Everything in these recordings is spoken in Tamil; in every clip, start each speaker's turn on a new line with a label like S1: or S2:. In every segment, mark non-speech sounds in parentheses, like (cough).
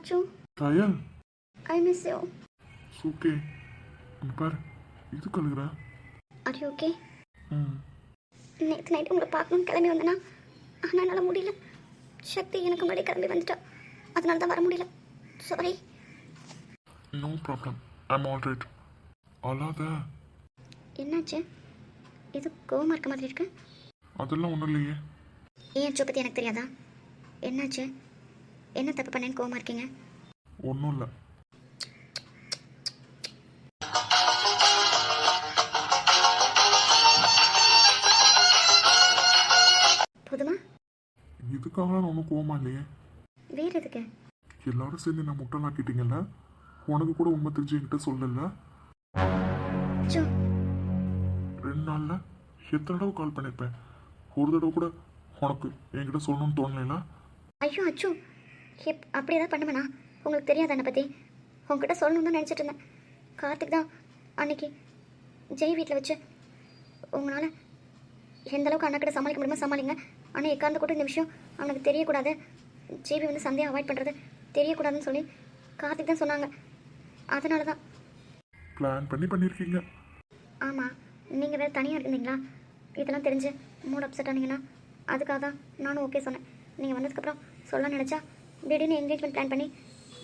S1: Achu
S2: Kayal
S1: I miss you
S2: okay இங்க பாரு இது கழுகுற
S1: ஆர் யூ ஓகே நேற்று நைட்டு உங்களை பார்க்கணும்னு கிளம்பி வந்தேனா ஆனால் என்னால் முடியல சக்தி எனக்கு முன்னாடி கிளம்பி வந்துட்டா அதனால தான் வர முடியல sorry
S2: no problem I'm all right அல்லாத
S1: என்னாச்சு இது கோவமாக இருக்க மாதிரி இருக்கு
S2: அதெல்லாம் ஒன்றும் இல்லையே
S1: ஏன் அச்சோ பற்றி எனக்கு தெரியாதா என்னாச்சு என்ன தப்பு பண்ணேன்னு கோவமாக இருக்கீங்க?
S2: ஒன்றும் இல்லை.
S1: போதுமா?
S2: இதுக்காக நான் ஒன்றும் கோவமா இல்லையே?
S1: வேறு எதுக்கு?
S2: எல்லாரும் சேர்ந்து நான் முட்டலாக்கிட்டீங்கல்ல உனக்கு கூட உண்மை தெரிஞ்சு என்கிட்ட சொல்லல?
S1: அச்சோ
S2: ரெண்டு நாளில் எத்தனை தடவை கால் பண்ணியிருப்பேன் ஒரு தடவை கூட உனக்கு என்கிட்ட சொல்லணும்னு தோணலைல?
S1: ஐயோ அச்சோ. ஹிப் அப்படி ஏதாவது பண்ணுவேனா? உங்களுக்கு தெரியாதா என்னை பற்றி உங்ககிட்ட சொல்லணும்னு தான் நினச்சிட்டு இருந்தேன். கார்த்திக் தான் அன்னைக்கு ஜெய் வீட்டில் வச்சு உங்களால் எந்த அளவுக்கு அண்ணா கிட்ட சமாளிக்க முடியுமோ சமாளிங்க. ஆனால் எக்காந்து கூட இந்த விஷயம்? அவனுக்கு தெரியக்கூடாது. ஜேபி வந்து சந்தையை அவாய்ட் பண்ணுறது தெரியக்கூடாதுன்னு சொல்லி கார்த்திக் தான் சொன்னாங்க. அதனால தான்.
S2: பிளான் பண்ணி பண்ணியிருக்கீங்க
S1: ஆமாம் நீங்கள் வேறு தனியாக இருந்தீங்களா? இதெல்லாம் தெரிஞ்சு மூட் அப்செட் ஆனீங்கன்னா அதுக்காக தான் நானும் ஓகே சொன்னேன். நீங்கள் வந்ததுக்கப்புறம் சொல்ல நினச்சா திடீர்னு என்கேஜ்மெண்ட் பிளான் பண்ணி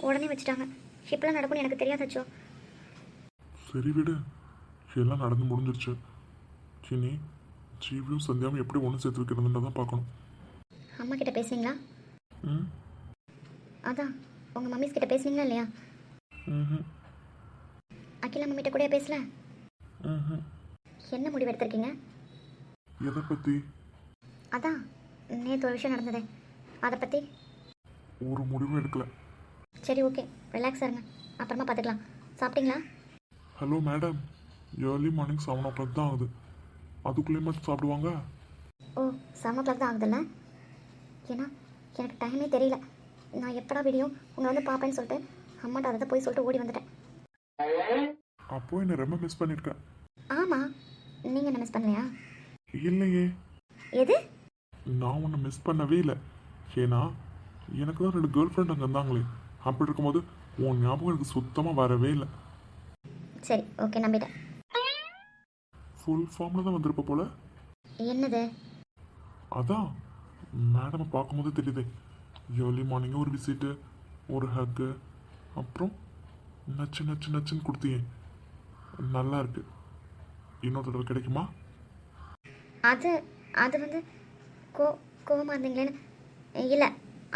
S1: உடனே வச்சுட்டாங்க. இப்பெல்லாம் நடக்கும்னு எனக்கு தெரியாதாச்சோ
S2: சரி விடு. எல்லாம் நடந்து முடிஞ்சிருச்சு. சினி ஜீவியும் சந்தியாவும் எப்படி ஒன்று சேர்த்து வைக்கிறதுன்றதை தான் பார்க்கணும்.
S1: அம்மா கிட்ட பேசுனீங்களா?
S2: ம்.
S1: அதான் உங்கள் மம்மிஸ் கிட்ட பேசுனீங்களா இல்லையா?
S2: ம்
S1: அகிலா மம்மிட்ட கூட பேசல?
S2: ம்
S1: என்ன முடிவு எடுத்திருக்கீங்க?
S2: எதை பற்றி
S1: அதான் நேற்று ஒரு விஷயம் நடந்ததே. அதை பற்றி
S2: ஒரு முடிவும் எடுக்கல.
S1: சரி ஓகே. ரிலாக்ஸ் இருங்க. அப்புறமா பார்த்துக்கலாம். சாப்பிட்டீங்களா?
S2: Hello madam early morning seven o'clock தான் ஆகுது. அதுக்குள்ளே மட்டும் சாப்பிடுவாங்க?
S1: ஓ செவன் ஓ கிளாக் தான் ஆகுதுல்ல? ஏன்னா எனக்கு டைமே தெரியல. நான் எப்படா வீடியோ உங்களை வந்து பார்ப்பேன்னு சொல்லிட்டு அம்மாட்ட அதை போய் சொல்லிட்டு ஓடி வந்துட்டேன்.
S2: அப்போ என்னை ரொம்ப மிஸ் பண்ணியிருக்கேன்
S1: ஆமாம் நீங்கள் என்ன மிஸ் பண்ணலையா?
S2: இல்லையே.
S1: எது?
S2: நான் உன்னை மிஸ் பண்ணவே இல்லை. ஏன்னா எனக்கு தான் ரெண்டு கேர்ள் ஃப்ரெண்ட் அங்கே இருந்தாங்களே அப்படி இருக்கும்போது உன் ஞாபகம் எனக்கு சுத்தமாக வரவே இல்லை.
S1: சரி ஓகே நம்பிட்டேன்.
S2: ஃபுல் ஃபார்மில் தான் வந்திருப்ப போல.
S1: என்னது?
S2: அதான் மேடமை பார்க்கும்போது தெரியுது. ஏர்லி மார்னிங்கே ஒரு விசிட்டு ஒரு ஹக்கு அப்புறம் நச்சு நச்சு நச்சுன்னு கொடுத்தியே நல்லா இருக்கு. இன்னொரு தடவை கிடைக்குமா?
S1: அது அது வந்து கோ கோவமாக இருந்தீங்களேன்னு இல்லை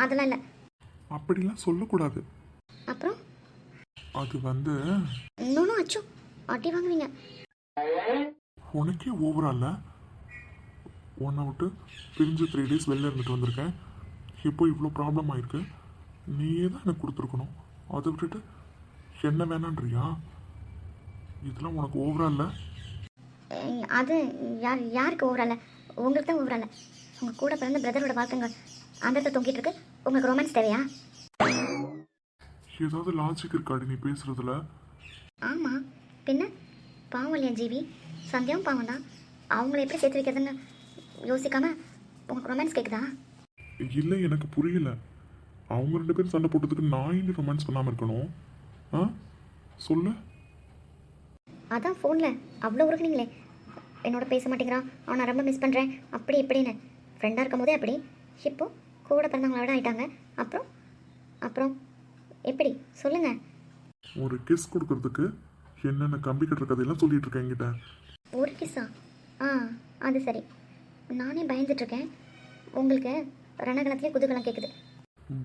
S1: அதெல்லாம் இல்லை.
S2: அப்படிலாம் சொல்லக்கூடாது.
S1: அப்புறம்?
S2: அது வந்து
S1: இன்னொன்னும் அச்சோ அடி வாங்குவீங்க.
S2: உனக்கே ஓவரால உன்னை விட்டு பிரிஞ்சு த்ரீ டேஸ் வெளில இருந்துட்டு வந்திருக்கேன். இப்போ இவ்வளோ ப்ராப்ளம் ஆயிருக்கு. நீயே தான் எனக்கு கொடுத்துருக்கணும். அதை விட்டுட்டு என்ன வேணான்றியா? இதெல்லாம் உனக்கு ஓவரா இல்லை?
S1: அது யார் யாருக்கு ஓவரால உங்களுக்கு தான் ஓவரால உங்கள் கூட பிறந்த பிரதரோட வாழ்க்கைங்க அந்த இடத்துல தொங்கிட்டு இருக்கு. உங்களுக்கு ரொமான்ஸ் தேவையா?
S2: ஏதாவது லாஜிக் இருக்காடி நீ பேசுறதுல?
S1: ஆமாம் பின்ன? பாவம் இல்லையா ஜீவி? சந்தியாவும் பாவம் தான். அவங்கள எப்படி சேர்த்து வைக்கிறதுன்னு யோசிக்காம உங்களுக்கு ரொமான்ஸ் கேட்குதா
S2: இல்லை எனக்கு புரியல. அவங்க ரெண்டு பேரும் சண்டை போட்டதுக்கு நான் இன்னும் ரொமான்ஸ் பண்ணாமல் இருக்கணும்? ஆ? சொல்லு.
S1: அதான் ஃபோனில் அவ்வளோ உருகுனீங்களே என்னோட பேச மாட்டேங்கிறான். அவனை ரொம்ப மிஸ் பண்ணுறேன் அப்படி இப்படின்னு. ஃப்ரெண்டாக இருக்கும் போதே அப்படி. இப்போ? கூட பிறந்தவங்கள விட ஆயிட்டாங்க. அப்புறம் அப்புறம் எப்படி? சொல்லுங்கள்
S2: ஒரு கிஸ் கொடுக்கறதுக்கு என்னென்ன கம்பி கட்டுற கதையெல்லாம் சொல்லிட்டு இருக்கேன் என்கிட்ட.
S1: ஒரு கிஸ்ஸா ஆ? அது சரி. நானே பயந்துட்டுருக்கேன் உங்களுக்கு ரணகலத்திலே குதூகலம் கேட்குது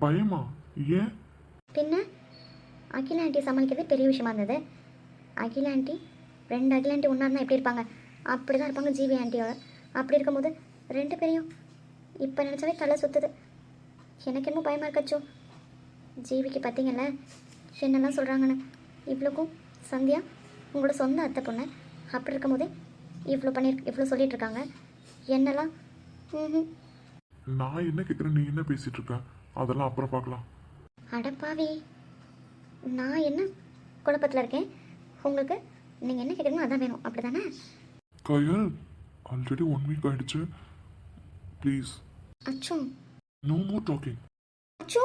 S2: பயமா? ஏன்?
S1: பின்ன அகில ஆண்டி சமாளிக்கிறது பெரிய விஷயமா இருந்தது. அகில ஆண்டி ரெண்டு அகில ஆண்டி ஒன்றா இருந்தால் எப்படி இருப்பாங்க? அப்படி தான் இருப்பாங்க ஜிவி ஆண்டியோட அப்படி இருக்கும்போது ரெண்டு பேரையும் இப்போ நினச்சாவே தலை சுற்றுது எனக்கு என்னமோ பயமாக இருக்காச்சோ ஜீவிக்கு பார்த்தீங்கல்ல என்னெல்லாம் சொல்கிறாங்கன்னு இவ்வளோக்கும் சந்தியா உங்களோட சொந்த அத்தை பொண்ணு அப்படி இருக்கும்போதே இவ்வளோ பண்ணி இவ்வளோ சொல்லிட்டு இருக்காங்க என்னெல்லாம்? ம்
S2: நான் என்ன கேட்குறேன் நீ என்ன பேசிட்டு இருக்க அதெல்லாம் அப்புறம் பார்க்கலாம்
S1: அடப்பாவி நான் என்ன குழப்பத்தில் இருக்கேன்? உங்களுக்கு நீங்கள் என்ன கேட்குறீங்களோ அதான் வேணும். அப்படி தானே
S2: கயல் ஆல்ரெடி ஒன் வீக் ஆயிடுச்சு. ப்ளீஸ்
S1: அச்சோ
S2: No more talking.
S1: அச்சோ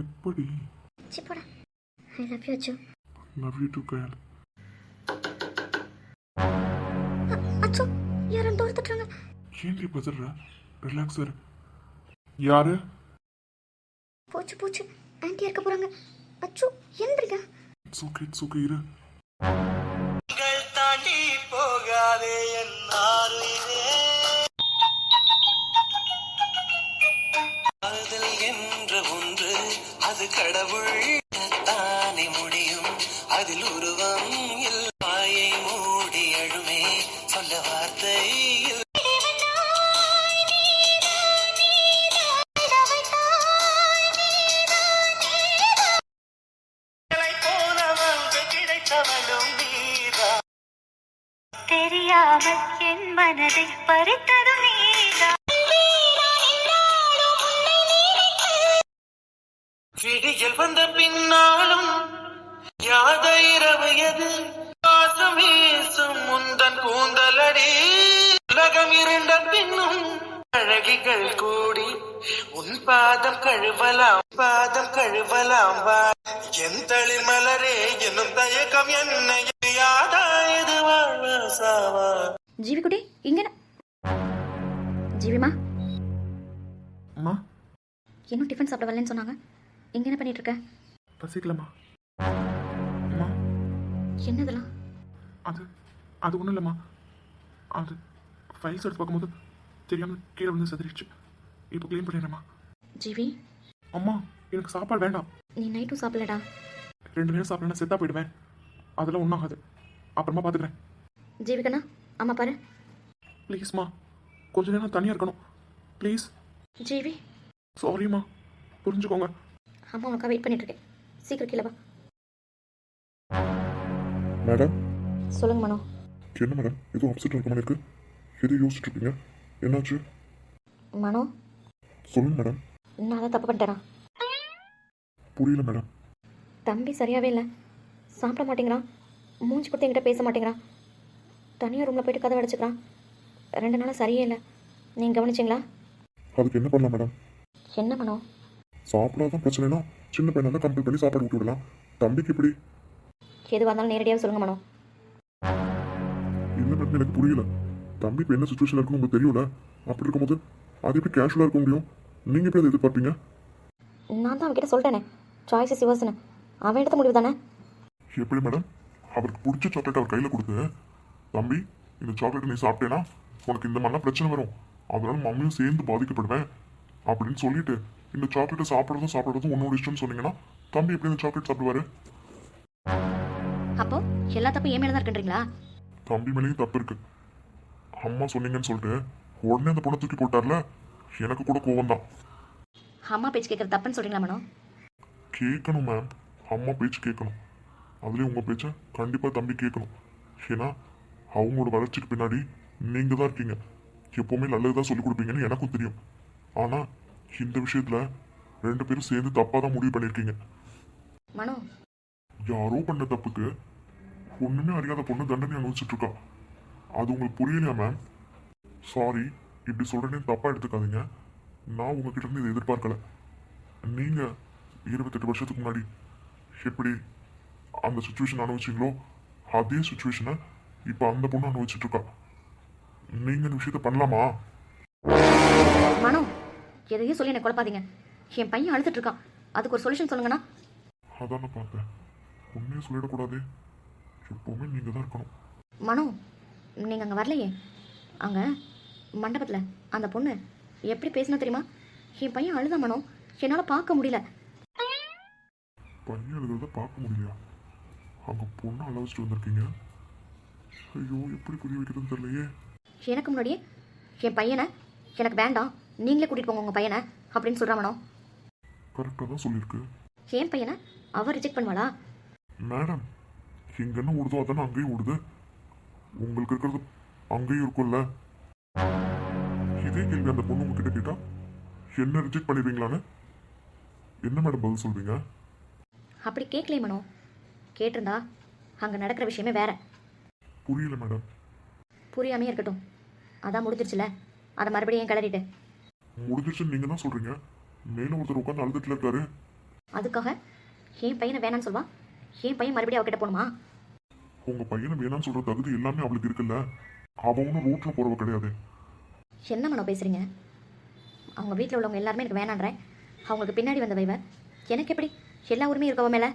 S3: எப்படி?
S4: சிப்போடா I love you Achu
S3: love you too
S4: girl
S3: ஏன்டி பதற. ரிலாக்ஸ் இரு யாரு?
S4: போச்சு போச்சு. ஆன்ட்டி இருக்க போறாங்க. அச்சு
S3: ஓகே இட்ஸ் ஓகே இரு.
S5: தாண்டி போகாதே என் ஆறுயிரே காதல் என்ற ஒன்று அது கடவுள் தானே முடியும். அதில் உருவம்
S4: ஜீவி குட்டி இங்க? ஜீவிமா?
S3: அம்மா?
S4: இன்னும் டிஃபன் சாப்பிட வரலன்னு சொன்னாங்க. இங்க என்ன பண்ணிட்டு இருக்க?
S3: பசிக்கலம்மா. அம்மா.
S4: என்னதெல்லாம்?
S3: அது அது ஒன்றும் இல்லைம்மா. அது ஃபைல்ஸ் எடுத்து பார்க்கும்போது தெரியாமல் கீழே வந்து செதறிடுச்சு. இப்போ க்ளீன் பண்ணிடுறேம்மா.
S4: ஜீவி?
S3: அம்மா எனக்கு சாப்பாடு வேண்டாம்.
S4: நீ நைட்டும் சாப்பிடலடா.
S3: ரெண்டு நேரம் சாப்பிடலன்னா செத்தா போயிடுவேன். அதெல்லாம் ஒன்றாகாது அப்புறமா பார்த்துக்கிறேன்.
S4: ஜீவிகண்ணா அம்மா பாரு.
S3: ப்ளீஸ்மா கொஞ்ச நேரம் தனியாக இருக்கணும். ப்ளீஸ்
S4: ஜீவி.
S3: சாரிம்மா புரிஞ்சுக்கோங்க.
S4: அம்மா உனக்கா வெயிட் பண்ணிட்டு இருக்கேன். சீக்கிரம் கீழே வா.
S3: மேடம்
S4: சொல்லுங்க மனோ.
S3: என்ன மேடம் ஏதோ அப்செட் இருக்க மாதிரி இருக்கு. எது யோசிச்சுட்டு இருக்கீங்க? என்னாச்சு?
S4: மனோ.
S3: சொல்லுங்க மேடம்
S4: நான் தான் தப்பு பண்ணிட்டேனா?
S3: புரியல மேடம்
S4: தம்பி சரியாவே இல்லை. சாப்பிட மாட்டேங்கிறான். மூஞ்சி கொடுத்து என்கிட்ட பேச மாட்டேங்கிறான். தனியாக ரூமில் போயிட்டு கதை அடைச்சிக்கிறான். ரெண்டு நாளாக சரியே இல்லை. நீங்கள் கவனிச்சிங்களா?
S3: அதுக்கு என்ன பண்ணலாம் மேடம்
S4: என்ன மனோ
S3: சாப்பிடாதான் பிரச்சனைனா சின்ன பையனை தான் கம்பல் பண்ணி சாப்பாடு ஊட்டி விடலாம். தம்பிக்கு இப்படி
S4: எதுவாக இருந்தாலும் நேரடியாக சொல்லுங்க மனோ.
S3: இல்லை மேடம் எனக்கு புரியல. தம்பி இப்போ என்ன சுச்சுவேஷன் இருக்குன்னு உங்களுக்கு தெரியும்ல? அப்படி இருக்கும்போது அது எப்படி கேஷுவலாக இருக்க முடியும்? நீங்கள் எப்படி அதை எதிர்பார்ப்பீங்க?
S4: நான் தான் அவன்கிட்ட சொல்லிட்டேனே சாய்ஸ் இஸ் யுவர்ஸ்னு அவன் எடுத்த முடிவு தானே?
S3: எப்படி மேடம் அவருக்கு பிடிச்ச சாக்லேட் அவர் கையில் கொடுத்து தம்பி இந்த சாக்லேட் நீ சாப்பிட்டேன்னா உனக்கு இந்த மாதிரிலாம் பிரச்சனை வரும். அதனால மம்மியும் சேர்ந்து பாதிக்கப்படுவேன் அப்படின்னு சொல்லிட்டு இந்த சாக்லேட்டை சாப்பிட்றதும் சாப்பிட்றதும் உன்னோட இஷ்டம்னு சொன்னீங்கன்னா தம்பி எப்படி இந்த சாக்லேட் சாப்பிடுவாரு?
S4: அப்போ எல்லா தப்பும் ஏன் மேலே தான் இருக்குன்றீங்களா?
S3: தம்பி மேலேயும் தப்பு இருக்கு. அம்மா சொன்னீங்கன்னு சொல்லிட்டு உடனே அந்த பொண்ணை தூக்கி போட்டார்ல? எனக்கு கூட கோவம் தான்
S4: அம்மா பேச்சு கேட்குறது தப்புன்னு சொல்கிறீங்களா மனோ?
S3: கேட்கணும் மேம் அம்மா பேச்சு கேட்கணும். அதுலேயும் உங்கள் பேச்சை கண்டிப்பாக தம்பி கேட்கணும். ஏன்னா அவங்களோட வளர்ச்சிக்கு பின்னாடி நீங்கள் தான் இருக்கீங்க. எப்போவுமே நல்லது தான் சொல்லிக் கொடுப்பீங்கன்னு எனக்கும் தெரியும். ஆனால் இந்த விஷயத்தில் ரெண்டு பேரும் சேர்ந்து தப்பாக தான் முடிவு பண்ணியிருக்கீங்க.
S4: மனோ.
S3: யாரோ பண்ண தப்புக்கு ஒன்றுமே அறியாத பொண்ணு தண்டனை அனுபவிச்சுட்டு இருக்கா அது உங்களுக்கு புரியலையா மேம் சாரி இப்படி சொல்கிறேன்னு தப்பாக எடுத்துக்காதீங்க. நான் உங்ககிட்ட இருந்து இதை எதிர்பார்க்கல. நீங்கள் இருபத்தெட்டு வருஷத்துக்கு முன்னாடி எப்படி அந்த சுச்சுவேஷன் அனுபவிச்சிங்களோ அதே சுச்சுவேஷனை இப்போ அந்த பொண்ணு அனுபவிச்சுட்டு இருக்கா. நீங்கள் இந்த விஷயத்த பண்ணலாமா?
S4: மனோ எதையும் சொல்லி என்னை குழப்பாதீங்க. என் பையன் அழுதுட்டு இருக்கான். அதுக்கு ஒரு சொல்யூஷன் சொல்லுங்கண்ணா.
S3: அதான் நான் பார்த்தேன். உண்மையை சொல்லிடக்கூடாதே. எப்போவுமே நீங்கள் தான் இருக்கணும்.
S4: மனோ நீங்கள் அங்கே வரலையே. அங்கே மண்டபத்தில் அந்த பொண்ணு எப்படி பேசினா தெரியுமா? என் பையன் அழுத மனோ. என்னால் பார்க்க முடியல.
S3: பையன் எழுதுறத பார்க்க முடியலையா? அங்கே பொண்ணை அளவச்சிட்டு வந்திருக்கீங்க. ஐயோ எப்படி புரிய வைக்கிறதுன்னு தெரியலையே.
S4: எனக்கு முன்னாடியே என் பையனை எனக்கு வேண்டாம் நீங்களே கூட்டிகிட்டு போங்க உங்கள் பையனை அப்படின்னு சொல்கிறா மனோ.
S3: கரெக்டாக தான் சொல்லியிருக்கு.
S4: என் பையனை அவள் ரிஜெக்ட் பண்ணுவாளா?
S3: மேடம் இங்கே என்ன ஓடுதோ அதானே அங்கேயும் ஓடுது. உங்களுக்கு இருக்கிறது அங்கேயும் இருக்கும்ல. இதே கேள்வி அந்த பொண்ணு உங்ககிட்ட கேட்டா என்ன ரிஜெக்ட் பண்ணிடுவீங்களான்னு? என்ன மேடம் பதில் சொல்வீங்க?
S4: அப்படி கேட்கலையே மனோ. கேட்டிருந்தா அங்கே நடக்கிற விஷயமே வேற.
S3: புரியல மேடம்.
S4: புரியாமே இருக்கட்டும். அதான் முடிஞ்சிருச்சுல. அதை மறுபடியும் ஏன் கிளறிட்டு?
S3: முடிஞ்சிருச்சுன்னு நீங்கள் தான் சொல்கிறீங்க மேலே ஒருத்தர் உட்காந்து அழுதுட்டுல இருக்காரு.
S4: அதுக்காக என் பையனை வேணான்னு சொல்வா? என் பையன் மறுபடியும் அவகிட்ட போகணுமா?
S3: உங்க பையனை வேணாம்னு சொல்ற தகுதி எல்லாமே அவளுக்கு இருக்குல்ல. அவ ஒன்றும் ரோட்ல போறவ கிடையாது.
S4: என்ன மனோ பேசுகிறீங்க அவங்க வீட்டில் உள்ளவங்க எல்லாருமே எனக்கு வேணான்றேன். அவங்களுக்கு பின்னாடி வந்த வைவ எனக்கு எப்படி? எல்லா உரிமையும் இருக்கவ மேலே.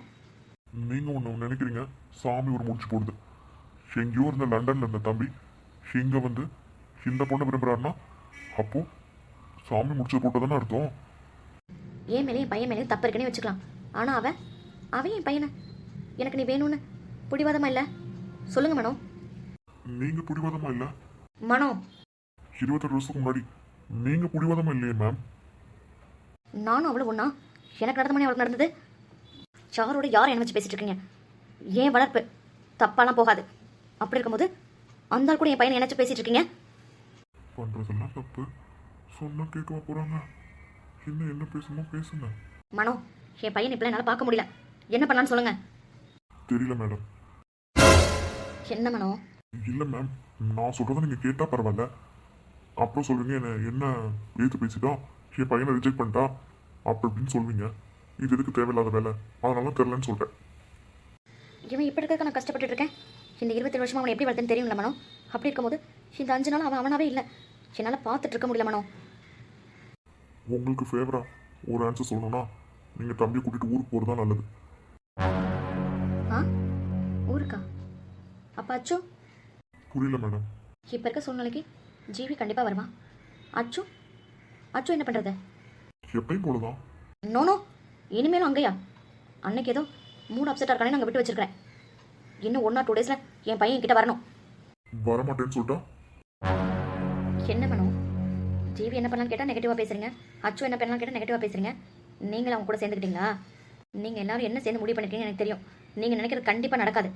S3: நீங்க ஒண்ணு நினைக்கிறீங்க. சாமி ஒரு முடிச்சு போடுது. எங்கேயோ இருந்த லண்டன்ல இருந்த தம்பி இங்க வந்து இந்த பொண்ணை விரும்புறாருன்னா அப்போ சாமி முடிச்சு போட்டதானே அர்த்தம்.
S4: என் மேலேயும் என் பையன் மேலேயும் தப்பு இருக்குன்னே வச்சுக்கலாம். ஆனால் அவன் அவன் என் பையனை. எனக்கு நீ வேணும்னு பிடிவாதமா இல்லை? சொல்லுங்க மனோ.
S3: நீங்க பிடிவாதமா இல்ல?
S4: மனோ.
S3: இருபத்தெட்டு வருஷத்துக்கு முன்னாடி நீங்க பிடிவாதமா இல்லையே மேம்
S4: நானும் அவ்வளோ ஒன்றா எனக்கு நடந்த மணி அவளுக்கு நடந்தது. யாரோட யார் என்ன வச்சு பேசிட்டு இருக்கீங்க. ஏன் வளர்ப்பு தப்பாலாம் போகாது. அப்படி இருக்கும்போது அந்த கூட என் பையனை நினைச்சு பேசிட்டு இருக்கீங்க?
S3: பண்றதெல்லாம் தப்பு. சொன்னா கேட்கவா போறாங்க. என்ன என்ன பேசணுமோ பேசுங்க.
S4: மனோ என் பையன் இப்பெல்லாம் என்னால் பார்க்க முடியல. என்ன பண்ணலான்னு சொல்லுங்க.
S3: தெரியல மேடம்.
S4: என்ன மனோ?
S3: இல்ல மேம். நான் சொல்றதை நீங்க கேட்டா பரவாயில்ல. அப்புறம் சொல்வீங்க என்ன என்ன ஏத்து பேசிட்டா என் பையனை ரிஜெக்ட் பண்ணிட்டா? அப்படி இப்படின்னு சொல்வீங்க இது எதுக்கு தேவையில்லாத வேலை? அதனால தெரிலன்னு சொல்றேன்.
S4: இவன் இப்படி இருக்க நான் கஷ்டப்பட்டுட்டு இருக்கேன். இந்த இருபத்தேழு வருஷமா அவனை எப்படி வளர்த்துன்னு தெரியுங்களா மனோ? அப்படி இருக்கும்போது இந்த அஞ்சு நாள் அவன் அவனாவே இல்லை. என்னால் பார்த்துட்டு இருக்க முடியல மனோ.
S3: உங்களுக்கு ஃபேவரா ஒரு ஆன்சர் சொல்லணும்னா நீங்க தம்பியை கூட்டிட்டு ஊருக்கு போறது தான் நல்லது.
S4: ஆ? ஊருக்கா? அப்பா அச்சு?
S3: புரியல மேடம்.
S4: இப்போ இருக்க சூழ்நிலைக்கு ஜீவி கண்டிப்பாக வருவான் அச்சு? அச்சு என்ன பண்ணுறது
S3: எப்பயும் போலதான்.
S4: நோனோ இனிமேலும் அங்கேயா? அன்னைக்கு ஏதோ மூணு அப்செட்டாக இருக்கானே நாங்கள் விட்டு வச்சிருக்கிறேன். இன்னும் ஒன் ஆர் டூ டேஸில் என் பையன் கிட்ட வரணும்.
S3: வரமாட்டேன்னு சொல்லிட்டா?
S4: என்ன பண்ணும் ஜீவி என்ன பண்ணலான்னு கேட்டால் நெகட்டிவாக பேசுறீங்க. அச்சு என்ன பண்ணலாம் கேட்டால் நெகட்டிவாக பேசுறீங்க. நீங்களும் அவங்க கூட சேர்ந்துக்கிட்டீங்களா நீங்கள் எல்லாரும் என்ன சேர்ந்து முடிவு பண்ணிருக்கீங்கன்னு எனக்கு தெரியும். நீங்கள் நினைக்கிறது கண்டிப்பாக நடக்காது.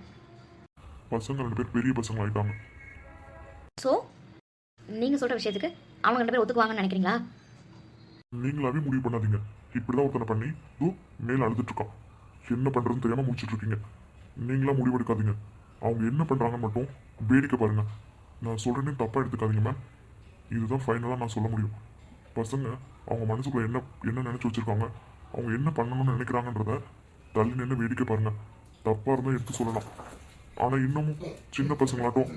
S3: பசங்க ரெண்டு பேர் பெரிய பசங்க ஆயிட்டாங்க.
S4: ஸோ நீங்கள் சொல்கிற விஷயத்துக்கு அவங்க ரெண்டு பேர் ஒத்துக்குவாங்கன்னு நினைக்கிறீங்களா?
S3: நீங்களாவே முடிவு பண்ணாதீங்க. இப்படிதான் ஒருத்தனை பண்ணி இதோ மேல அழுதுட்டு இருக்கான் என்ன பண்றதுன்னு தெரியாம முடிச்சிட்டு இருக்கீங்க. நீங்களா முடிவெடுக்காதீங்க அவங்க என்ன பண்ணுறாங்க மட்டும் வேடிக்கை பாருங்க. நான் சொல்கிறேனே தப்பாக எடுத்துக்காதீங்க மேம் இதுதான் ஃபைனலாக நான் சொல்ல முடியும். பசங்க அவங்க மனசுக்குள்ள என்ன என்ன நினச்சி வச்சிருக்காங்க அவங்க என்ன பண்ணணும்னு நினைக்கிறாங்கன்றத தள்ளி நின்று வேடிக்கை பாருங்கள் தப்பாக இருந்தால் எடுத்து சொல்லலாம். ஆனால் இன்னமும் சின்ன பசங்களாட்டும்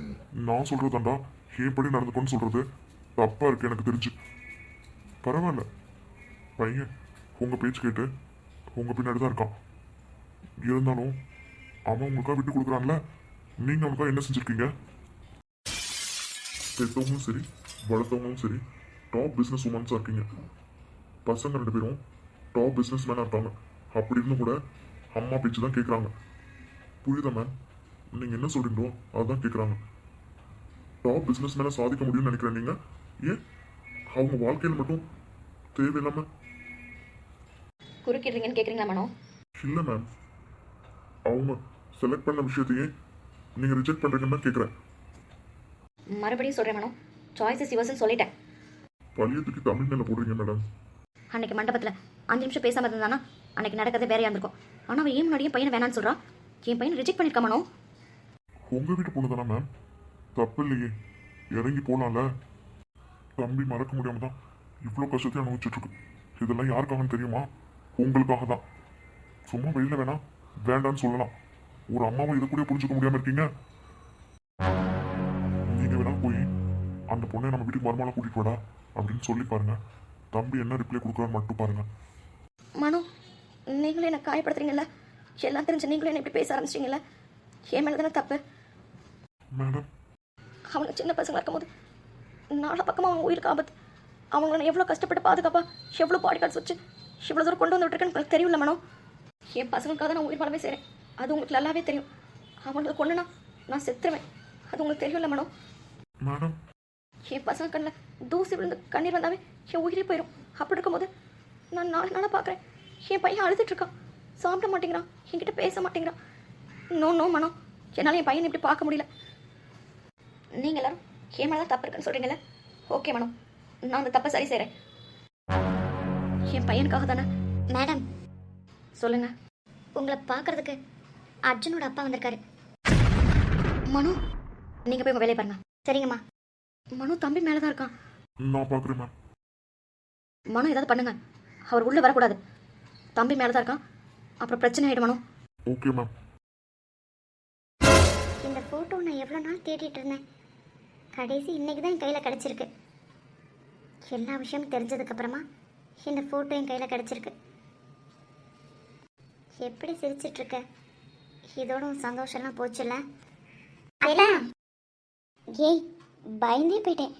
S3: நான் சொல்கிறதாண்டா ஏன்படி நடந்துக்கோன்னு சொல்கிறது தப்பாக இருக்குது எனக்கு தெரிஞ்சு. பரவாயில்ல. பையன் உங்கள் பேச்சு கேட்டு உங்கள் பின்னாடி தான் இருக்கான். இருந்தாலும் அவன் உங்களுக்காக விட்டு கொடுக்குறான்ல? நீங்க அவனுக்காக என்ன செஞ்சிருக்கீங்க? பெற்றவங்களும் சரி வளர்த்தவங்களும் சரி டாப் பிஸ்னஸ் உமன்ஸாக இருக்கீங்க. பசங்க ரெண்டு பேரும் டாப் பிஸ்னஸ் மேனாக இருக்காங்க. அப்படி இருந்தும் கூட அம்மா பேச்சு தான் கேட்குறாங்க புரியுதா மேம் நீங்கள் என்ன சொல்கிறீங்களோ அதுதான் கேட்குறாங்க டாப் பிஸ்னஸ் மேலே சாதிக்க முடியும்னு நினைக்கிறேன் நீங்கள் ஏன்? அவங்க வாழ்க்கையில் மட்டும் தேவையில்லாமல்
S4: குறுக்கிடுறீங்கன்னு கேட்குறீங்களா மனோ?
S3: இல்லை மேம் அவங்க செலக்ட் பண்ண விஷயத்தையே நீங்கள் ரிஜெக்ட் பண்ணுறீங்கன்னு தான் கேட்குறேன்
S4: மறுபடியும் சொல்கிறேன் மனோ. சாய்ஸஸ் யுவர்ஸ்னு சொல்லிட்டேன்.
S3: பழையத்துக்கு தமிழ் மேலே போடுறீங்க மேடம்
S4: அன்னைக்கு மண்டபத்தில் அஞ்சு நிமிஷம் பேசாமல் இருந்தானா? அன்னைக்கு நடக்கிறதே வேறையாக இருந்திருக்கும். ஆனால் அவன் ஏன் முன்னாடியே பையனை வேணான்னு சொல்றா? என் பையனை ரிஜெக்ட் பண்ணிருக்கா மனோ?
S3: உங்கள் வீட்டு பொண்ணு தானே மேம் தப்பு இல்லையே. இறங்கி போகலாம்ல தம்பி மறக்க முடியாம தான் இவ்வளோ கஷ்டத்தையும் அனுபவிச்சுட்டு இருக்கு இதெல்லாம் யாருக்காகன்னு தெரியுமா? உங்களுக்காக தான். சும்மா வெளியில் வேணா. வேண்டான்னு சொல்லலாம். ஒரு அம்மாவை இதை கூட புரிஞ்சுக்க முடியாம இருக்கீங்க? நீங்க வேணா போய் அந்த பொண்ணை நம்ம வீட்டுக்கு மருமகளை கூட்டிட்டு வாடா அப்படின்னு சொல்லி பாருங்க. தம்பி என்ன ரிப்ளை கொடுக்குறான்னு மட்டும் பாருங்க.
S4: மனோ நீங்களும் என்னை காயப்படுத்துறீங்கல்ல? எல்லாம் தெரிஞ்சு நீங்களும் என்ன இப்படி பேச ஆரம்பிச்சிட்டீங்கல்ல? என் மேலே தானே தப்பு?
S3: மேடம்.
S4: அவங்க சின்ன பசங்க இருக்கும்போது நாலா பக்கமாக அவங்க உயிருக்கு ஆபத்து. அவங்கள நான் எவ்வளோ கஷ்டப்பட்டு பாதுகாப்பா எவ்வளோ பாடி கார்ட்ஸ் வச்சு இவ்வளோ தூரம் கொண்டு வந்து விட்டுருக்கேன்னு உங்களுக்கு தெரியும்ல மனோ? என் பசங்களுக்காக நான் உயிர் வாழவே செய்கிறேன் அது உங்களுக்கு நல்லாவே தெரியும். அவங்களை கொண்டுனா நான் செத்துருவேன். அது உங்களுக்கு தெரியும்ல மனோ?
S3: மேடம்
S4: என் பசங்க கண்ணில் தூசி விழுந்து கண்ணீர் வந்தாவே என் உயிரே போயிடும் அப்படி இருக்கும்போது நான் நாலு நாளாக பார்க்குறேன் என் பையன் அழுதுட்டு இருக்கான். சாப்பிட மாட்டேங்கிறான். என்கிட்ட பேச மாட்டேங்கிறான். No no Mano. என்னால் என் பையனை இப்படி பார்க்க முடியல. நீங்கள் எல்லாரும் என் மேலே தான் தப்பு இருக்குன்னு சொல்கிறீங்களே ஓகே மனோ. நான் அந்த தப்பை சரி செய்கிறேன் என் பையனுக்காக தானே? மேடம். சொல்லுங்கள் உங்களை பார்க்கறதுக்கு அர்ஜுனோட அப்பா வந்திருக்காரு. மனு நீங்கள் போய் உங்கள் வேலையை பாருங்க. சரிங்கம்மா. மனு தம்பி மேலே தான் இருக்கான்
S3: நான் பார்க்குறேன் மேம்
S4: மனு ஏதாவது பண்ணுங்க. அவர் உள்ளே வரக்கூடாது. தம்பி மேலே தான் இருக்கான் அப்புறம் பிரச்சனை ஆகிடுவானோ
S6: ஓகே மேம்
S1: இந்த ஃபோட்டோ நான் எவ்வளோ நாள் தேடிட்டு இருந்தேன். கடைசி இன்னைக்கு தான் என் கையில் கிடச்சிருக்கு. எல்லா விஷயமும் தெரிஞ்சதுக்கப்புறமா இந்த ஃபோட்டோ என் கையில் கிடச்சிருக்கு. எப்படி சிரிச்சிட்டு இருக்க? இதோட உன் சந்தோஷம்லாம் போச்சுல்ல? அதெல்லாம் ஏய் பயந்தே போயிட்டேன்.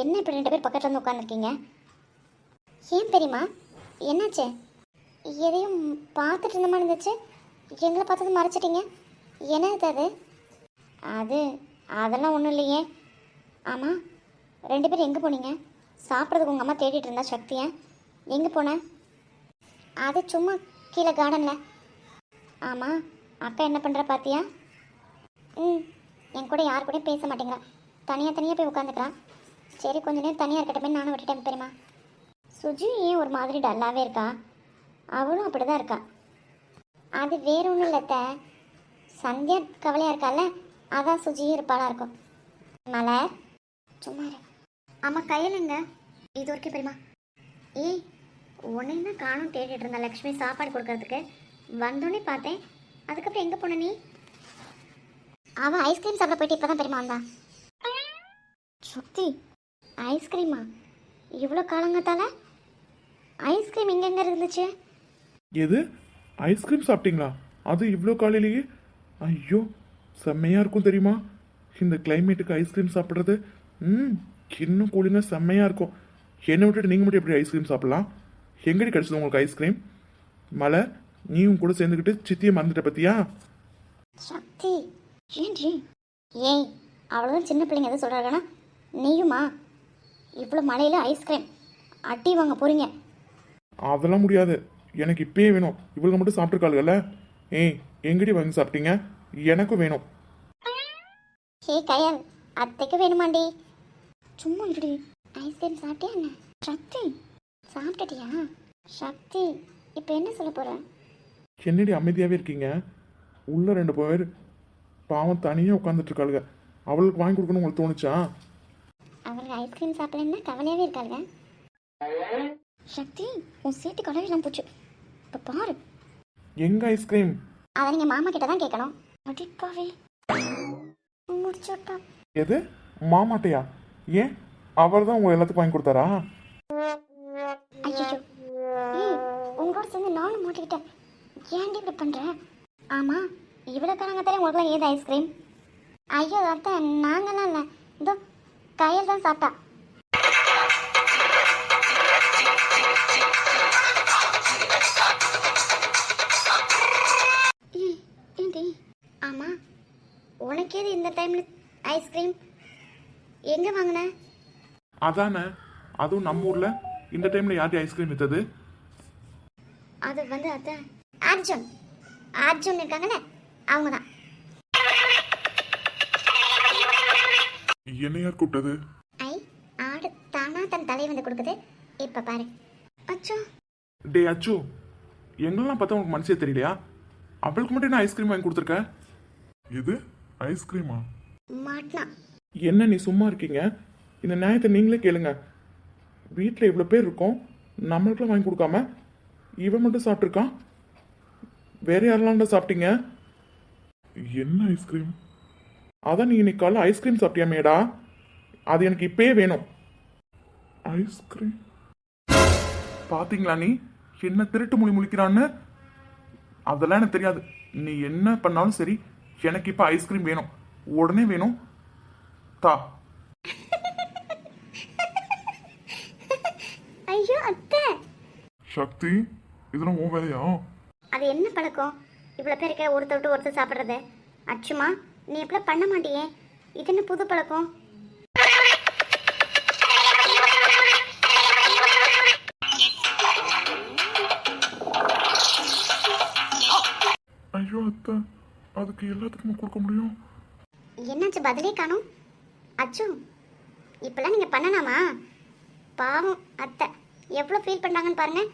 S1: என்ன இப்படி ரெண்டு பேர் பக்கத்தில் வந்து உட்காந்துருக்கீங்க ஏன் தெரியுமா என்னாச்சு? எதையும் பார்த்துட்டு இருந்த மாதிரி இருந்துச்சு. எங்களை பார்த்தது மறைச்சிட்டீங்க. என்னது அது? அது அதெல்லாம் ஒன்றும் இல்லையே. ஆமாம் ரெண்டு பேரும் எங்கே போனீங்க? சாப்பிட்றதுக்கு உங்கள் அம்மா தேடிட்டு இருந்தா சக்தியை? எங்கே போனேன் அது சும்மா கீழே கார்டனில் ஆமாம் அக்கா என்ன பண்ணுற பார்த்தியா ம். என் கூட யார் கூடயும் பேச மாட்டேங்கிறா. தனியாக தனியாக போய் உட்காந்துக்கிறா சரி கொஞ்ச நேரம் தனியாக இருக்கட்டும். நானும் விட்டுட்டேன் தெரியுமா சுஜி ஏன் ஒரு மாதிரி டல்லாகவே இருக்கா? அவளும் அப்படி தான் இருக்கா. அது வேற ஒன்றும் இல்லத்த சந்தியா கவலையாக இருக்கால? அதான் சுஜியும் இருப்பாளா இருக்கும். மலர் சும்மா ஆமாம் கையிலங்க இது வரைக்கும் பெரியமா ஏய் உன்னையும் தான் காணும் தேடிட்டு இருந்தா லக்ஷ்மி சாப்பாடு கொடுக்கறதுக்கு. வந்தோடனே பார்த்தேன். அதுக்கப்புறம் எங்கே போன நீ? அவன் ஐஸ்கிரீம் சாப்பிட போயிட்டு இப்போ தான் பெரியமா வந்தா சுத்தி ஐஸ்கிரீமா இவ்வளோ காலங்கத்தால? ஐஸ்கிரீம் எங்கெங்க இருந்துச்சு?
S6: எது? ஐஸ்கிரீம் சாப்பிட்டீங்களா? அது இவ்வளோ காலையிலேயே? ஐயோ செம்மையாக இருக்கும் தெரியுமா? இந்த கிளைமேட்டுக்கு ஐஸ்கிரீம் சாப்பிட்றது ம் இன்னும் கூலினா செம்மையாக இருக்கும். என்னை விட்டுட்டு நீங்கள் மட்டும் எப்படி ஐஸ்கிரீம் சாப்பிட்லாம்? எங்கடி கிடச்சது உங்களுக்கு ஐஸ்கிரீம் மலை நீயும் கூட சேர்ந்துக்கிட்டு சித்தியை மறந்துட்ட பத்தியா?
S1: சக்தி ஏன்டி ஏய் அவ்வளோதான் சின்ன பிள்ளைங்க எதுவும் சொல்கிறாங்கன்னா நீயுமா? இவ்வளோ மழையில் ஐஸ்கிரீம் அட்டி வாங்க போகிறீங்க
S6: அதெல்லாம் முடியாது. எனக்கு இப்பயே வேணும். இவளுக்கு மட்டும் சாப்பிட்ருக்காளுகள்ல ஏய் எங்கடி வாங்கி சாப்பிட்டீங்க? எனக்கும் வேணும்.
S1: ஹே கயல் அத்தைக்கு வேணுமாண்டி? சும்மா இருடி. ஐஸ்கிரீம் சாப்பிட்டியா என்ன? சக்தி சாப்பிட்டுட்டியா? சக்தி இப்போ என்ன சொல்ல போற?
S6: என்னடி அமைதியாகவே இருக்கீங்க. உள்ள ரெண்டு பேர் பாவம் தனியாக உட்காந்துட்டு இருக்காளுங்க. அவளுக்கு வாங்கி கொடுக்கணும் உங்களுக்கு தோணுச்சா?
S1: அவருக்கு ஐஸ்கிரீம் சாப்பிடலன்னா கவலையாகவே இருக்காங்க சக்தி உன் சீட்டு கடவுள் போச்சு. இப்போ பாரு.
S6: எங்க ஐஸ்கிரீம்
S1: அதை நீங்கள் மாமா கிட்ட தான் கேட்கணும். அடிப்பாவே. முடிச்சு விட்டா
S6: எது? மாமாட்டையா? ஏன்? அவர் தான் உங்க எல்லாத்துக்கும் வாங்கி கொடுத்தாரா?
S1: ஐயோ ஏன்டி இப்படி பண்ற? ஆமா இவ்வளோ காலங்க தரேன் உங்களுக்குலாம் ஏது ஐஸ்கிரீம் ஐயோ அத்தை நாங்களாம் இல்லை. இதோ கையில் தான் சாப்பிட்டா. ஏண்டி ஆமா உனக்கேது இந்த டைம்ல ஐஸ்கிரீம் எங்க வாங்கின?
S6: அதானே அதுவும் நம்ம ஊர்ல. இந்த டைம்ல யார்டி ஐஸ்கிரீம் வித்தது?
S1: அது வந்து அத்தை அர்ஜுன். அர்ஜுன் இருக்காங்கல்ல அவங்க தான்
S6: என்ன யார் கூப்பிட்டது?
S1: ஐ ஆடு தானா தன் தலை வந்து கொடுக்குது. இப்ப பாரு. அச்சோ.
S6: டே அச்சு. எங்களெல்லாம் பார்த்தா உனக்கு மனசே தெரியலையா? அவளுக்கு மட்டும் என்ன ஐஸ்கிரீம் வாங்கி கொடுத்துருக்க? இது ஐஸ்கிரீமா?
S1: மாட்டினான்
S6: என்ன நீ சும்மா இருக்கீங்க? இந்த நியாயத்தை நீங்களே கேளுங்க. வீட்டில் இவ்வளோ பேர் இருக்கோம். நம்மளுக்குலாம் வாங்கி கொடுக்காம இவன் மட்டும் சாப்பிட்ருக்கான் வேற யாரெல்லாம் சாப்பிட்டீங்க? என்ன ஐஸ்கிரீம் அதான் நீ இன்னைக்கு காலைல ஐஸ்கிரீம் சாப்பிட்டியாமேடா? அது எனக்கு இப்பயே வேணும். ஐஸ்கிரீம் பாத்தீங்களா நீ? என்ன திருட்டு மொழி முழிக்கிறான்னு? அதெல்லாம் எனக்கு தெரியாது. நீ என்ன பண்ணாலும் சரி எனக்கு இப்போ ஐஸ்கிரீம் வேணும். உடனே வேணும். தா.
S1: ஐயோ அத்தை.
S6: சக்தி இதெல்லாம் உன் வேலையா?
S1: அது என்ன பழக்கம்? இவ்வளோ பேருக்கு ஒருத்தர் விட்டு ஒருத்தர் சாப்பிட்றது. அச்சுமா நீ எப்படிலாம் பண்ண மாட்டியே. இது என்ன புது பழக்கம்?
S6: ஐயோ அத்தை. அதுக்கு எல்லாத்துக்கும் கொடுக்க முடியும்.
S1: என்னாச்சு பதிலே காணும்? அச்சு இப்பெல்லாம் நீங்கள் பண்ணலாமா? பாவம் அத்தை. எவ்வளோ ஃபீல் பண்ணுறாங்கன்னு பாருங்க.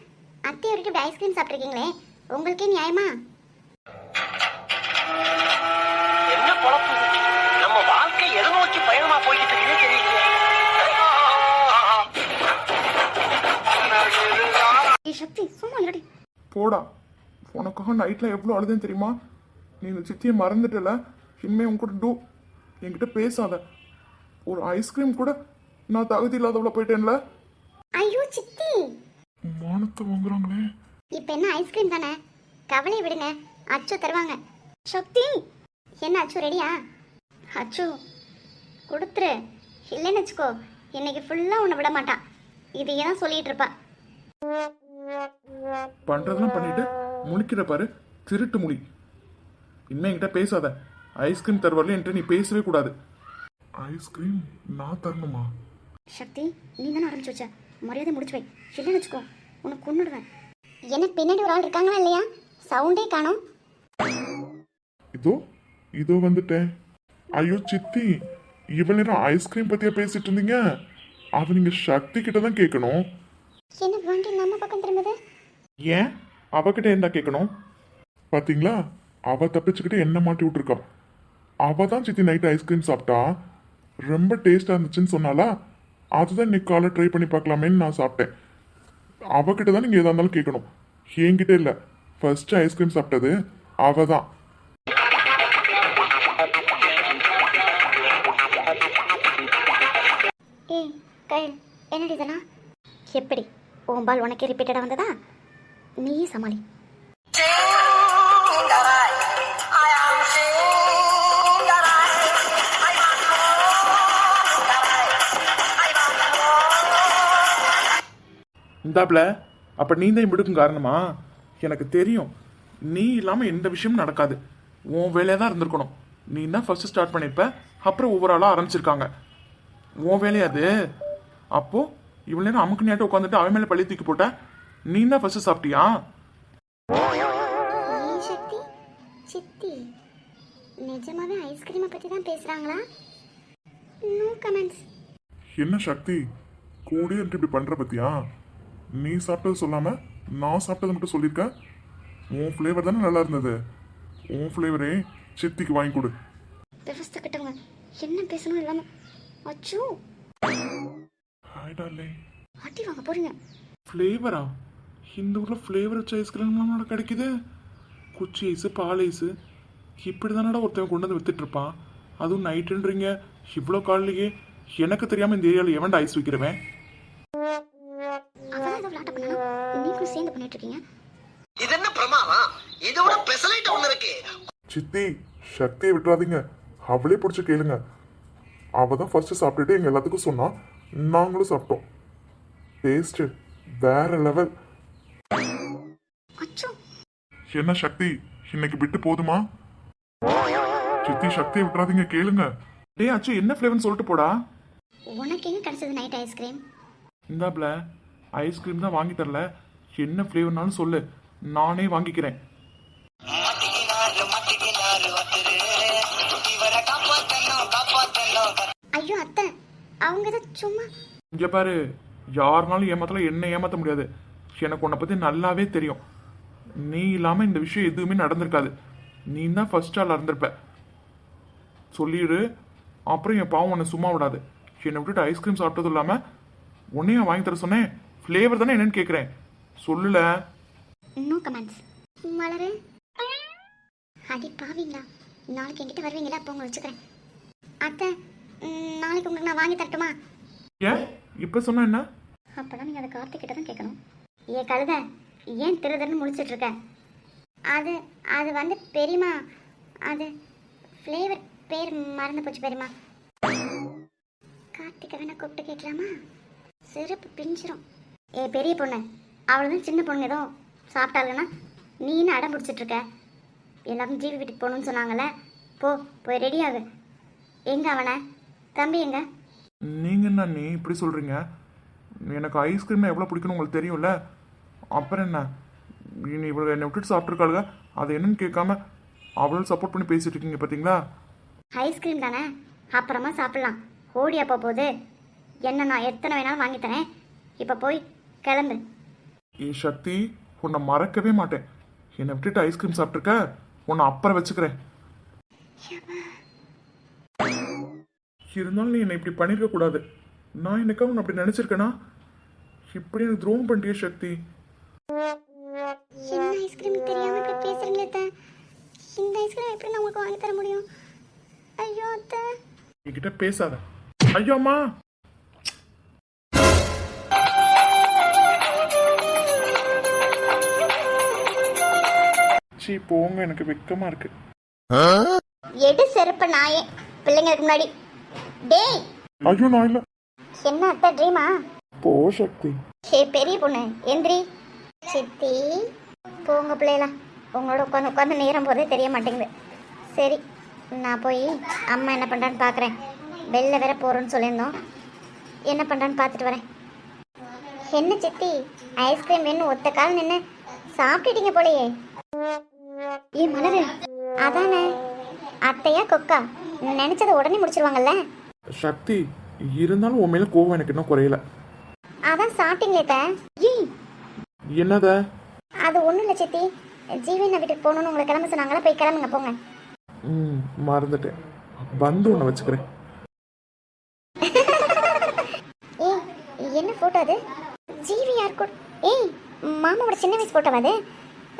S1: அத்தை வரைக்கும் ஐஸ்கிரீம் சாப்பிட்ருக்கீங்களே உங்களுக்கே நியாயமா?
S7: என்ன பொழப்பு இது? நம்ம வாழ்க்கை எதை நோக்கி பயணமா போய்கிட்டு இருக்குன்னே
S1: சக்தி சும்மா
S6: போடா. உனக்காக நைட்டில் எவ்வளோ அழுதுன்னு தெரியுமா? நீ இந்த சித்தியை மறந்துட்டல. இனிமே உன் கூட டூ. என்கிட்ட பேசாத. ஒரு ஐஸ்கிரீம் கூட நான் தகுதி இல்லாதவள போயிட்டேன்ல.
S1: ஐயோ சித்தி.
S6: மானத்தை வாங்குறாங்களே.
S1: இப்போ என்ன ஐஸ்கிரீம் தானே? கவலையை விடுங்க. அச்சு தருவாங்க. சக்தி! என்ன அச்சு ரெடியா? அச்சு கொடுத்துரு. இல்லைன்னு வச்சுக்கோ இன்னைக்கு ஃபுல்லாக உன்னை விட மாட்டான் இதையே தான் சொல்லிட்டு இருப்பா.
S6: பண்றதெல்லாம் பண்ணிட்டு முழிக்கிற பாரு. திருட்டு முடி இனிமே என்கிட்ட பேசாத. ஐஸ்கிரீம் தருவார்ல என்கிட்ட நீ பேசவே கூடாது. ஐஸ்கிரீம் நான் தரணுமா?
S1: சக்தி நீ தானே ஆரம்பிச்சு வச்ச. மரியாதை முடிச்சு வை. இல்லைன்னு வச்சுக்கோ உனக்கு கொண்டுடுவேன் என்ன பின்னாடி ஒரு ஆள் இருக்காங்களா இல்லையா? சவுண்டே காணோம்.
S6: இதோ இதோ வந்துட்டேன். ஐயோ சித்தி இவ்வளவு நேரம் ஐஸ்கிரீம் பத்தியா பேசிட்டு இருந்தீங்க? அது நீங்க சக்தி கிட்ட தான் கேட்கணும்.
S1: என்ன வண்டி நம்ம பக்கம் திரும்புது?
S6: ஏன்? அவகிட்ட என்ன கேட்கணும்? பாத்தீங்களா? அவ தப்பிச்சுக்கிட்டு என்ன மாட்டி விட்டுருக்கா? அவ தான் சித்தி நைட் ஐஸ்கிரீம் சாப்பிட்டா? ரொம்ப டேஸ்டா இருந்துச்சுன்னு சொன்னாலா அதுதான் இன்னைக்கு காலை ட்ரை பண்ணி பார்க்கலாமேன்னு நான் சாப்பிட்டேன். அவகிட்ட தான் நீங்க எதா இருந்தாலும் கேட்கணும். என்கிட்ட இல்ல. ஃபர்ஸ்ட் ஐஸ்கிரீம் சாப்பிட்டது அவ தான்
S1: ஏய் என்னடி இதெல்லாம்? எப்படி? ஓம்பால் பால் உனக்கே ரிப்பீட்டடாக வந்ததா? நீ சமாளி.
S6: இந்தாப்ல அப்ப நீ தான் இப்படிக்கும் காரணமா? எனக்கு தெரியும். நீ இல்லாம எந்த விஷயமும் நடக்காது. உன் வேலையா தான் இருந்திருக்கணும். நீ தான் ஃபர்ஸ்ட் ஸ்டார்ட் பண்ணிருப்ப? அப்புறம் ஆளா ஆரம்பிச்சிருக்காங்க. உன் வேலையா அது. அப்போ இவ்வளவு நேரம் அமுக்கு நேரம் உட்காந்துட்டு அவன் மேல பழி தூக்கி போட்ட? நீ தான் ஃபர்ஸ்ட் சாப்பிட்டியா?
S1: சக்தி சித்தி. நிஜமாவே ஐஸ்கிரீமை பற்றி தான் பேசுகிறாங்களா நோ கமெண்ட்ஸ்
S6: என்ன சக்தி? கூடிய இப்படி பண்ற பத்தியா? நீ சாப்பிட்டது சொல்லாம நான் சாப்பிட்டது மட்டும் சொல்லியிருக்க உன் ஃப்ளேவர் தானே நல்லா இருந்தது. உன் ஃப்ளேவரே சித்திக்கு வாங்கி கொடு.
S1: விவஸ்தை கிட்டவங்க என்ன பேசணும் இல்லாமல் அச்சோ.
S6: ஹாய் டார்லிங்
S1: அடி வாங்க போறீங்க.
S6: ஃப்ளேவரா இந்த ஊரில் ஃப்ளேவர் வச்ச ஐஸ்கிரீம் நம்மளோட கிடைக்குது? குச்சி ஐஸு பால் ஐஸு இப்படி தானடா ஒருத்தன் கொண்டு வந்து வித்துட்டு இருப்பான். அதுவும் நைட்டுன்றீங்க இவ்வளோ காலையிலேயே எனக்கு தெரியாமல் இந்த ஏரியாவில் எவன்டா ஐஸ் விற்கிறவன்
S7: இதோட பெசலைட் ஒண்ணு இருக்கு.
S6: சித்தி சக்தியை விட்டுறாதீங்க. அவளே பிடிச்சி கேளுங்க. அவள் தான் ஃபர்ஸ்ட் சாப்பிட்டுட்டு எங்கள் எல்லாத்துக்கும் சொன்னா நாங்களும் சாப்பிட்டோம். டேஸ்ட்டு வேற லெவல்
S1: அச்சோ.
S6: என்ன சக்தி இன்னைக்கு விட்டு போதுமா? சித்தி சக்தியை விட்டுறாதீங்க கேளுங்க. டேய் அச்சு என்ன ஃப்ளேவர்னு சொல்லிட்டு போடா.
S1: உனக்கு எங்க கிடைச்சது நைட் ஐஸ்கிரீம்
S6: இந்தாப்ல ஐஸ்கிரீம் தான் வாங்கி தரல. என்ன ஃப்ளேவர்னாலும் சொல்லு. நானே வாங்கிக்கிறேன்.
S1: ஐயோ அத்தை அவங்க தான் சும்மா.
S6: இங்க பாரு யாருனாலும் ஏமாத்தலாம் என்ன ஏமாத்த முடியாது. எனக்கு உன்னை பத்தி நல்லாவே தெரியும். நீ இல்லாம இந்த விஷயம் எதுவுமே நடந்திருக்காது. நீ தான் ஃபர்ஸ்ட் ஆள் இருந்திருப்ப. சொல்லிடு அப்புறம் என் பாவம் உன்னை சும்மா விடாது. என்னை விட்டுட்டு ஐஸ்கிரீம் சாப்பிட்டதும் இல்லாம உன்னையும் வாங்கி தர சொன்னேன். ஃப்ளேவர் தானே என்னன்னு கேட்குறேன் சொல்லல.
S1: நோ கமெண்ட்ஸ் மலரு. அடி பாவீங்களா. நாளைக்கு என்கிட்ட வருவீங்களா? அப்போ உங்களை வச்சுக்கிறேன். அத்தை நாளைக்கு உங்களுக்கு நான் வாங்கி தரட்டுமா?
S6: ஏன்? இப்போ சொன்னா என்ன?
S1: அப்பதான் நீங்க அதை கார்த்திக் கிட்ட தான் கேட்கணும். ஏ கழுத ஏன் திருதன்னு முடிச்சிட்டு இருக்க அது அது வந்து பெரியமா அது ஃப்ளேவர் பேர் மறந்து போச்சு பெரியமா கார்த்திகை வேணா கூப்பிட்டு கேட்கலாமா? சிறப்பு பிஞ்சிரும். ஏ பெரிய பொண்ணு அவ்வளோதான் சின்ன பொண்ணு ஏதோ சாப்பிட்டாளுன்னா நீ என்ன அடம் பிடிச்சிட்டு இருக்க எல்லாரும் ஜீவி வீட்டுக்கு போகணும்னு சொன்னாங்கல்ல. போ போய் ரெடி ஆகு. எங்க அவனை? தம்பி எங்க?
S6: நீங்க என்ன நீ இப்படி சொல்றீங்க? எனக்கு ஐஸ்கிரீம் எவ்வளோ பிடிக்கும்னு உங்களுக்கு தெரியும்ல? அப்புறம் என்ன? நீ இவ்வளோ என்னை விட்டுட்டு சாப்பிட்ருக்காளுங்க அது என்னன்னு கேட்காம அவ்வளோ சப்போர்ட் பண்ணி பேசிட்டு இருக்கீங்க பார்த்தீங்களா
S1: ஐஸ்கிரீம் தானே? அப்புறமா சாப்பிட்லாம். ஓடியா போக போகுது. என்ன நான் எத்தனை வேணாலும் வாங்கி தரேன். இப்போ போய் கிளம்பு.
S6: ஏ சக்தி உன்னை மறக்கவே மாட்டேன். என்னை விட்டுட்டு ஐஸ்கிரீம் சாப்பிட்ருக்க உன்னை அப்புறம் வச்சுக்கிறேன். இருந்தாலும் நீ என்னை இப்படி பண்ணிருக்க கூடாது. நான் என்னக்கா உன்னை அப்படி நினைச்சிருக்கேனா? இப்படி எனக்கு துரோகம் பண்ணிட்டிய சக்தி.
S1: என்ன ஐஸ்கிரீம் எப்படி நான் உங்களுக்கு வாங்கி தர முடியும்? ஐயோ அத்தை.
S3: என்கிட்ட பேசாத. ஐயோ அம்மா. சீ போங்க. எனக்கு வெக்கமா இருக்கு.
S1: எடு செருப்பு நாயே. பிள்ளைங்களுக்கு முன்னாடி. டேய்.
S3: ஐயோ நான் இல்ல.
S1: என்ன அத்தை ட்ரீமா
S3: போ சக்தி.
S1: ஹே பெரிய பொண்ணு எந்திரி. சித்தி போங்க பிள்ளைகளா. உங்களோட உட்காந்து உட்காந்து நேரம் போதே தெரிய மாட்டேங்குது. சரி நான் போய் அம்மா என்ன பண்ணுறான்னு பார்க்குறேன் வெளில வேற போகிறோன்னு சொல்லியிருந்தோம். என்ன பண்ணுறான்னு பார்த்துட்டு வரேன். என்ன சித்தி ஐஸ்கிரீம் வேணும் ஒத்த கால் நின்று சாப்பிட்டுட்டீங்க போலையே. ஏ மலரு அதானே? அத்தையா கொக்கா? நினச்சதை உடனே முடிச்சிருவாங்கல்ல?
S3: சக்தி இருந்தாலும் உன் மேல கோவம் எனக்கு இன்னும் குறையல.
S1: அதான் சாப்பிட்டீங்களே ஏய்!
S3: என்னத?
S1: அது ஒன்றும் இல்லை சித்தி. ஜீவன் வீட்டுக்கு போகணுன்னு உங்களை கிளம்ப சொன்னாங்களா? போய் கிளம்புங்க போங்க.
S3: ம் மறந்துட்டேன். வந்து உன்னை வச்சுக்கிறேன். (laughs)
S1: ஏய் என்ன ஃபோட்டோ அது? ஜீவி யார் கூட ஏய் மாமாவோட சின்ன வயசு ஃபோட்டோ அது?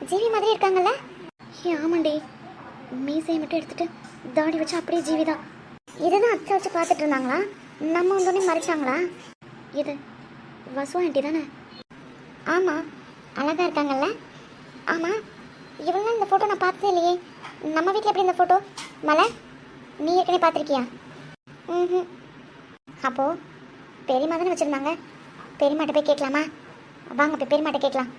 S1: ஜீவி மாதிரி இருக்காங்கல்ல? ஏ ஆமாண்டி. மீசையை மட்டும் எடுத்துட்டு தாடி வச்சு அப்படியே ஜீவி தான் இதுதான் அத்தை வச்சு பார்த்துட்டு இருந்தாங்களா? நம்ம வந்தோடனே மறைச்சாங்களா? இது வசு ஆண்டி தானே? ஆமாம் அழகாக இருக்காங்கல்ல? ஆமாம் இவங்க இந்த ஃபோட்டோ நான் பார்த்ததே இல்லையே. நம்ம வீட்டில் எப்படி இந்த ஃபோட்டோ மலை நீ ஏற்கனவே பார்த்துருக்கியா? ம் அப்போது பெரியம்மா தானே வச்சுருந்தாங்க. பெரியம்மாட்ட போய் கேட்கலாமா? வாங்க போய் பெரியம்மாட்ட கேட்கலாம்.